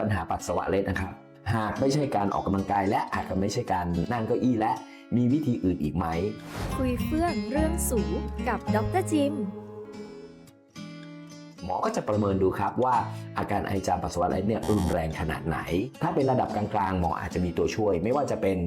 ปัญหาปัสสาวะเล็ดนะครับ หากไม่ใช่การออกกำลังกายและอาจจะไม่ใช่การนั่งเก้าอี้และมีวิธีอื่นอีกไหม คุยเฟื่องเรื่องสูกับดรจิม หมอก็จะประเมินดูครับว่าอาการไอจามปัสสาวะเล็ดเนี่ยรุนแรงขนาดไหน ถ้าเป็นระดับกลางๆ หมออาจจะมีตัวช่วย ไม่ว่าจะเป็น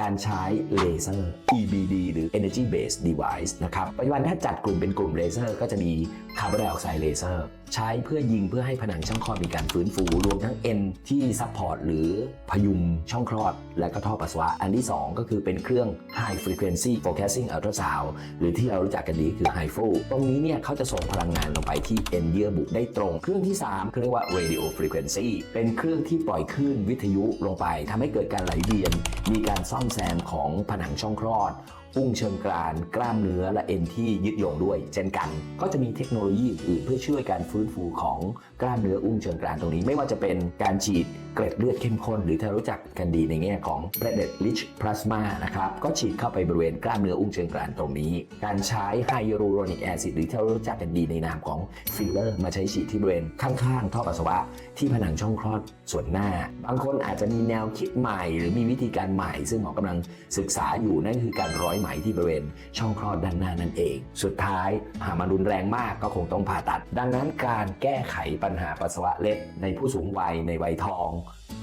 การใช้เลเซอร์ EBD หรือ Energy Based Device นะครับ ปัจจุบันถ้าจัดกลุ่มเป็นกลุ่มเลเซอร์ก็จะมีคาร์บอนไดออกไซด์เลเซอร์ ใช้เพื่อยิงเพื่อให้ผนังช่องคลอดมีการฟื้นฟู รวมทั้งเอ็นที่ซัพพอร์ตหรือพยุงช่องคลอด และก็ท่อปัสสาวะ อันที่ 2 ก็คือเป็นเครื่อง High Frequency Focusing Ultrasound หรือที่เรารู้จักกันดีคือ HIFU ตรงนี้เนี่ยเขาจะส่งพลังงานลงไปที่เอ็นเยื่อบุได้ตรง เครื่องที่3เขาเรียกว่า Radio Frequency เป็นเครื่องที่ปล่อยคลื่นวิทยุลงไปทำให้เกิดการไหลเวียน มีการซ่อมแซมของผนังช่องคลอด อุ้งเชิงกราน กล้ามเนื้อและเอ็นที่ยึดโยงด้วย เช่นกัน ก็จะมีเทคโนโลยีอื่นเพื่อช่วยการฟื้นฟูของกล้ามเนื้ออุ้งเชิงกรานตรงนี้ ไม่ว่าจะเป็นการฉีดเกล็ดเลือดเข้มข้น หรือถ้ารู้จักกันดีในแง่ของ platelet rich plasma นะครับก็ฉีดเข้าไปบริเวณกล้ามเนื้ออุ้งเชิงกรานตรงนี้ การใช้ hyaluronic acid หรือที่เรารู้จักกันดีในนามของ filler มาใช้ฉีดที่บริเวณข้างๆท่อปัสสาวะที่ผนังช่องคลอดส่วนหน้า บางคนอาจจะมีแนวคิดใหม่ หรือมีวิธีการใหม่ ซึ่งหมอกำลังศึกษาอยู่นั่นคือการร้อยไหมที่บริเวณช่องคลอดด้านหน้านั่นเอง สุดท้ายหากมันรุนแรงมากก็คงต้องผ่าตัด ดังนั้นการแก้ไขปัญหาปัสสาวะเล็ดในผู้สูงวัยในวัยทอง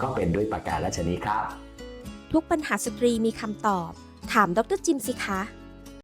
ก็เป็นด้วยประการละชนีครับ ทุกปัญหาสตรีมีคำตอบ ถามดรจิมสิคะ